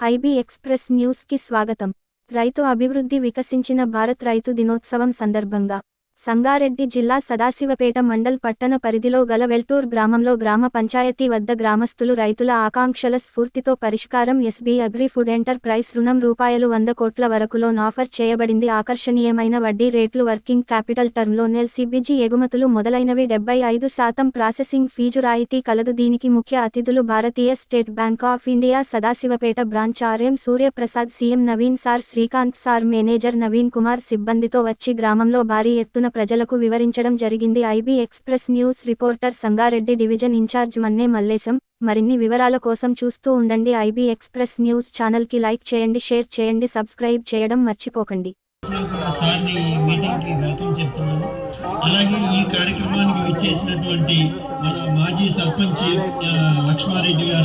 IB express న్యూస్కి స్వాగతం. రైతు అభివృద్ధి వికసించిన భారత్ రైతు దినోత్సవం సందర్భంగా సంగారెడ్డి జిల్లా సదాశివపేట మండల్ పట్టణ పరిధిలో గల వెల్టూర్ గ్రామంలో గ్రామ పంచాయతీ వద్ద గ్రామస్తులు రైతుల ఆకాంక్షల స్ఫూర్తితో పరిష్కారం ఎస్బీ అగ్రి ఫుడ్ ఎంటర్ప్రైస్ రుణం రూపాయలు వంద కోట్ల వరకు లోన్ ఆఫర్ చేయబడింది. ఆకర్షణీయమైన వడ్డీ రేట్లు వర్కింగ్ క్యాపిటల్ టర్మ్లో నెల్ సిబిజీ ఎగుమతులు మొదలైనవి. డెబ్బై ఐదు శాతం ప్రాసెసింగ్ ఫీజు రాయితీ కలదు. దీనికి ముఖ్య అతిథులు భారతీయ state bank of India Sadashivpet branch RM Suryaprasad CM Naveen sir Srikanth sir manager Naveen Kumar సిబ్బందితో వచ్చి గ్రామంలో భారీ ఎత్తున ప్రజలకు వివరించడం జరిగింది. IB express news reporter Sangareddy division in charge Manne Mallesham. మరిన్ని వివరాల కోసం చూస్తూ ఉండండి. ఐబీ ఎక్స్ప్రెస్ న్యూస్ ఛానల్కి లైక్ చేయండి షేర్ చేయండి సబ్స్క్రైబ్ చేయడం మర్చిపోకండి. కూడా సార్ని మీటింగ్కి వెల్కమ్ చెప్తున్నాను. అలాగే ఈ కార్యక్రమానికి విచ్చేసినటువంటి మన మాజీ సర్పంచ్ లక్ష్మారెడ్డి గారు